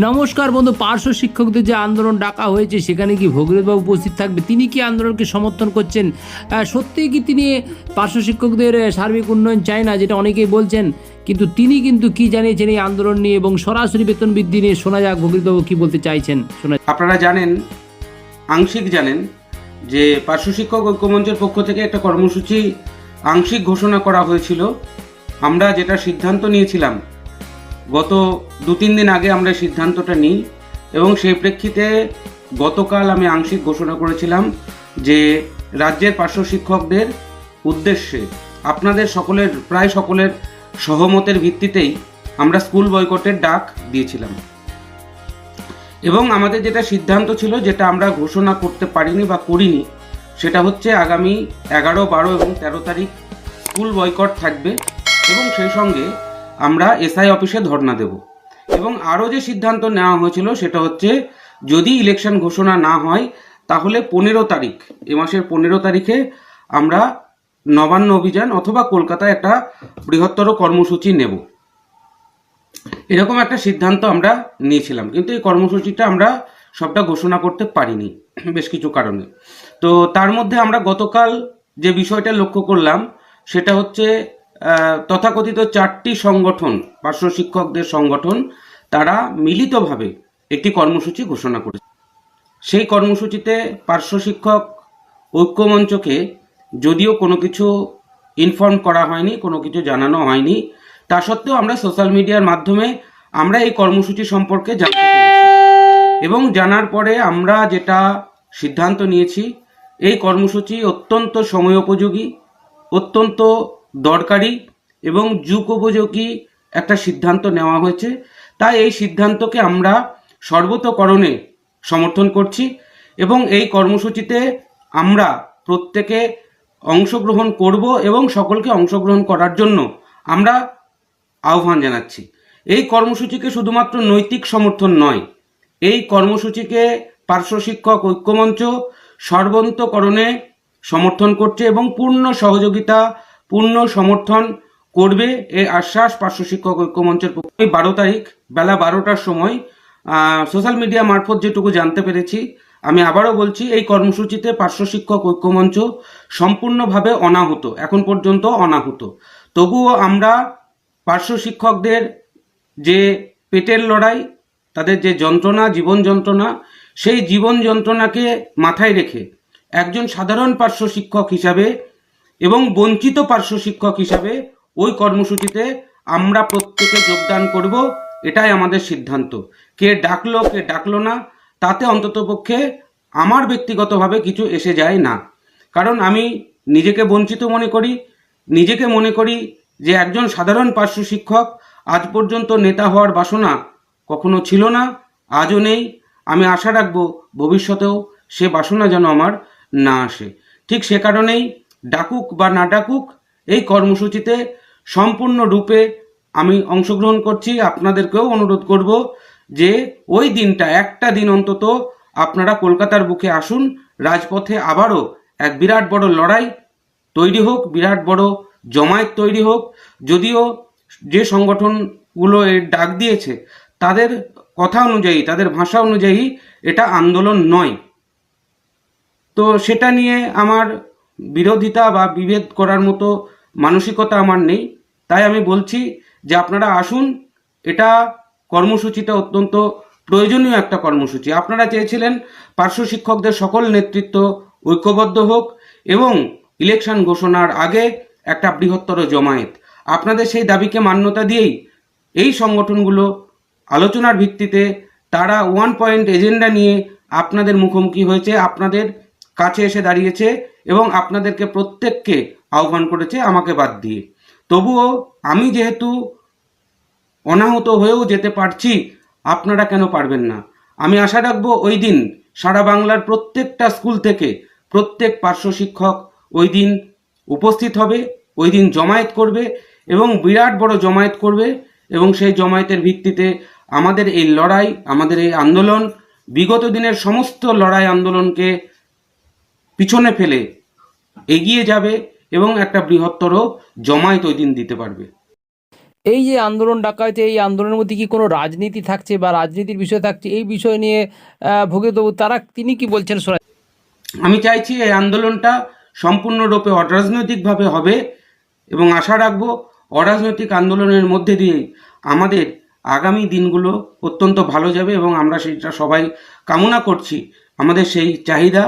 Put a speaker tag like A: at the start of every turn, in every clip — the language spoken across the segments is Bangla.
A: নমস্কার বন্ধু, পার্শ্ব শিক্ষকদের যে আন্দোলন ডাকা হয়েছে, সেখানে কি ভগীরথবাবু উপস্থিত থাকবে? তিনি কি আন্দোলনকে সমর্থন করছেন? সত্যিই কি তিনি পার্শ্ব শিক্ষকদের সার্বিক উন্নয়ন চায় না, যেটা অনেকেই বলছেন, কিন্তু তিনি কিন্তু কি জানিয়েছেন এই আন্দোলন নিয়ে এবং সরাসরি বেতন বৃদ্ধি নিয়ে শোনা যাক, ভগীরথবাবু কি বলতে চাইছেন? শোনা
B: আপনারা জানেন, আংশিক জানেন, যে পার্শ্ব শিক্ষক ঐক্যমঞ্চের পক্ষ থেকে একটা কর্মসূচি আংশিক ঘোষণা করা হয়েছিল। আমরা যেটা সিদ্ধান্ত নিয়েছিলাম গত দু তিন দিন আগে আমরা সিদ্ধান্তটা নিই এবং সেই প্রেক্ষিতে গতকাল আমি আংশিক ঘোষণা করেছিলাম যে রাজ্যের পার্শ্ব শিক্ষকদের উদ্দেশ্যে আপনাদের সকলের, প্রায় সকলের সহমতের ভিত্তিতেই আমরা স্কুল বয়কটের ডাক দিয়েছিলাম। এবং আমাদের যেটা সিদ্ধান্ত ছিল যেটা আমরা ঘোষণা করতে পারিনি বা করিনি, সেটা হচ্ছে আগামী এগারো, বারো এবং তেরো তারিখ স্কুল বয়কট থাকবে এবং সেই সঙ্গে আমরা এসআই অফিসে ধর্ণা দেব। এবং আরও যে সিদ্ধান্ত নেওয়া হয়েছিল সেটা হচ্ছে, যদি ইলেকশন ঘোষণা না হয়, তাহলে পনেরো তারিখ, এ মাসের পনেরো তারিখে আমরা নবান্ন অভিযান অথবা কলকাতায় একটা বৃহত্তর কর্মসূচি নেব। এরকম একটা সিদ্ধান্ত আমরা নিয়েছিলাম, কিন্তু এই কর্মসূচিটা আমরা সবটা ঘোষণা করতে পারিনি, বেশ কিছু কারণে। তো তার মধ্যে আমরা গতকাল যে বিষয়টা লক্ষ্য করলাম, সেটা হচ্ছে তথাকথিত চারটি সংগঠন, পার্শ্ব শিক্ষকদের সংগঠন, তারা মিলিতভাবে একটি কর্মসূচি ঘোষণা করেছে। সেই কর্মসূচিতে পার্শ্ব শিক্ষক ঐক্যমঞ্চকে যদিও কোনো কিছু ইনফর্ম করা হয়নি, কোনো কিছু জানানো হয়নি, তা সত্ত্বেও আমরা সোশ্যাল মিডিয়ার মাধ্যমে আমরা এই কর্মসূচি সম্পর্কে জানতে এবং জানার পরে আমরা যেটা সিদ্ধান্ত নিয়েছি, এই কর্মসূচি অত্যন্ত সময়োপযোগী, অত্যন্ত দরকারি এবং যুগোপযোগী একটা সিদ্ধান্ত নেওয়া হয়েছে। তাই এই সিদ্ধান্তকে আমরা সর্বতোকরণে সমর্থন করছি এবং এই কর্মসূচিতে আমরা প্রত্যেকে অংশগ্রহণ করব এবং সকলকে অংশগ্রহণ করার জন্য আমরা আহ্বান জানাচ্ছি। এই কর্মসূচিকে শুধুমাত্র নৈতিক সমর্থন নয়, এই কর্মসূচিকে পার্শ্ব শিক্ষক, ঐক্যমঞ্চ সর্বন্তকরণে সমর্থন করছে এবং পূর্ণ সহযোগিতা পূর্ণ সমর্থন করবে এই আশ্বাস পার্শ্ব শিক্ষক ঐক্যমঞ্চের পক্ষে বারো তারিখ বেলা বারোটার সময় সোশ্যাল মিডিয়া মারফত যেটুকু জানতে পেরেছি, আমি আবারও বলছি, এই কর্মসূচিতে পার্শ্ব শিক্ষক ঐক্যমঞ্চ সম্পূর্ণভাবে অনাহত, এখন পর্যন্ত অনাহত। তবুও আমরা পার্শ্ব শিক্ষকদের যে পেটের লড়াই, তাদের যে যন্ত্রণা, জীবন যন্ত্রণা, সেই জীবন যন্ত্রণাকে মাথায় রেখে একজন সাধারণ পার্শ্ব শিক্ষক হিসাবে এবং বঞ্চিত পার্শ্ব শিক্ষক হিসাবে ওই কর্মসূচিতে আমরা প্রত্যেকে যোগদান করব, এটাই আমাদের সিদ্ধান্ত। কে ডাকলো কে ডাকলো না, তাতে অন্ততপক্ষে আমার ব্যক্তিগতভাবে কিছু এসে যায় না। কারণ আমি নিজেকে বঞ্চিত মনে করি, নিজেকে মনে করি যে একজন সাধারণ পার্শ্ব শিক্ষক আজ পর্যন্ত নেতা হওয়ার বাসনা কখনো ছিল না, আজও নেই। আমি আশা রাখব ভবিষ্যতেও সে বাসনা যেন আমার না আসে। ঠিক সে কারণেই ডাকুক বা না ডাকুক, এই কর্মসূচিতে সম্পূর্ণরূপে আমি অংশগ্রহণ করছি। আপনাদেরকেও অনুরোধ করব যে ওই দিনটা, একটা দিন অন্তত আপনারা কলকাতার বুকে আসুন, রাজপথে আবারও এক বিরাট বড় লড়াই তৈরি হোক, বিরাট বড় জমায়েত তৈরি হোক। যদিও যে সংগঠনগুলো এর ডাক দিয়েছে, তাদের কথা অনুযায়ী, তাদের ভাষা অনুযায়ী এটা আন্দোলন নয়। তো সেটা নিয়ে আমার বিরোধিতা বা বিভেদ করার মতো মানসিকতা আমার নেই। তাই আমি বলছি যে আপনারা আসুন, এটা কর্মসূচিটা অত্যন্ত প্রয়োজনীয় একটা কর্মসূচি। আপনারা চেয়েছিলেন পার্শ্ব শিক্ষকদের সকল নেতৃত্ব ঐক্যবদ্ধ হোক এবং ইলেকশন ঘোষণার আগে একটা বৃহত্তর জমায়েত। আপনাদের সেই দাবিকে মান্যতা দিয়েই এই সংগঠনগুলো আলোচনার ভিত্তিতে তারা ওয়ান পয়েন্ট এজেন্ডা নিয়ে আপনাদের মুখোমুখি হয়েছে। আপনাদের কাছে এসে দাঁড়িয়েছে এবং আপনাদেরকে প্রত্যেককে আহ্বান করেছে আমাকে বাদ দিয়ে। তবুও আমি যেহেতু অনাহত হয়েও যেতে পারছি, আপনারা কেন পারবেন না? আমি আশা রাখব ওই দিন সারা বাংলার প্রত্যেকটা স্কুল থেকে প্রত্যেক পার্শ্ব শিক্ষক ওই দিন উপস্থিত হবে, ওই দিন জমায়েত করবে এবং বিরাট বড় জমায়েত করবে এবং সেই জমায়েতের ভিত্তিতে আমাদের এই লড়াই, আমাদের এই আন্দোলন, বিগত দিনের সমস্ত লড়াই আন্দোলনকে পিছনে ফেলে এগিয়ে যাবে এবং একটা বৃহত্তর জমায়েত ওই দিন দিতে পারবে।
A: এই যে আন্দোলন ডাকা হয়েছে এই আন্দোলনের মধ্যে কি কোনো রাজনীতি থাকছে বা রাজনীতির বিষয় থাকছে এই বিষয় নিয়ে ভগীরথবাবু তারা তিনি কি বলছেন শোনা
B: আমি চাইছি এই আন্দোলনটা সম্পূর্ণরূপে অরাজনৈতিকভাবে হবে এবং আশা রাখব অরাজনৈতিক আন্দোলনের মধ্যে দিয়ে আমাদের আগামী দিনগুলো অত্যন্ত ভালো যাবে এবং আমরা সেটা সবাই কামনা করছি। আমাদের সেই চাহিদা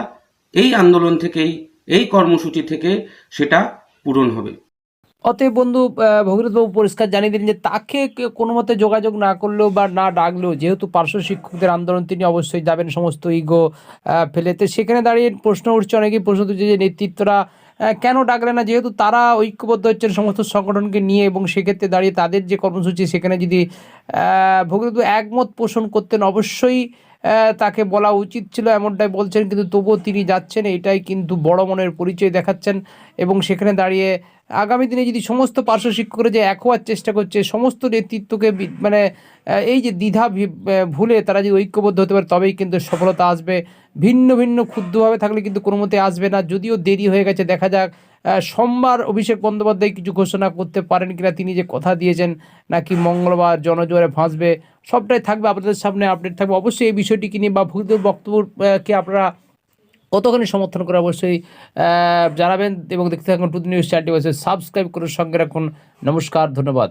B: এই আন্দোলন থেকেই, এই কর্মসূচি থেকে সেটা পূরণ হবে।
A: অতএব বন্ধু ভগীরথবাবু পরিষ্কার জানিয়ে দিলেন যে তাকে কোনো মতে যোগাযোগ না করলেও বা না ডাকলেও, যেহেতু পার্শ্ব শিক্ষকদের আন্দোলন, তিনি অবশ্যই যাবেন সমস্ত ইগো ফেলেতে সেখানে দাঁড়িয়ে প্রশ্ন উঠছে অনেকেই, প্রশ্ন তুলছে যে নেতৃত্বরা কেন ডাকলে না? যেহেতু তারা ঐক্যবদ্ধ হচ্ছেন সমস্ত সংগঠনকে নিয়ে এবং সেক্ষেত্রে দাঁড়িয়ে তাদের যে কর্মসূচি, সেখানে যদি ভগীরথ একমত পোষণ করতেন, অবশ্যই তাকে বলা উচিত ছিল, এমনটাই বলছেন, কিন্তু তবুও তিনি যাচ্ছেন। এটাই কিন্তু বড় মনের পরিচয় দেখাচ্ছেন এবং সেখানে দাঁড়িয়ে আগামী দিনে যদি সমস্ত পার্শ্ব শিক্ষকরা যে এক হওয়ার চেষ্টা করছে, সমস্ত নেতৃত্বকে মানে এই যে দ্বিধা ভুলে তারা যদি ঐক্যবদ্ধ হতে পারে, তবেই কিন্তু সফলতা আসবে। ভিন্ন ভিন্ন ক্ষুদ্রভাবে থাকলে কিন্তু কোনো মতে আসবে না। যদিও দেরি হয়ে গেছে, দেখা যাক সোমবার অভিষেক বন্দ্যোপাধ্যায় কিছু ঘোষণা করতে পারেন কিনা, তিনি যে কথা দিয়েছেন নাকি মঙ্গলবার জনজোয়ারে ফাঁসবে সবটাই থাকবে আপনাদের সামনে আপডেট থাকবে। অবশ্যই এই বিষয়টিকে নিয়ে বা ভুলদের বক্তব্যকে আপনারা কতখানি সমর্থন করে অবশ্যই জানাবেন এবং দেখতে থাকুন টুদি নিউজ চ্যানেলটি। অবশ্যই সাবস্ক্রাইব করে সঙ্গে রাখুন। নমস্কার, ধন্যবাদ।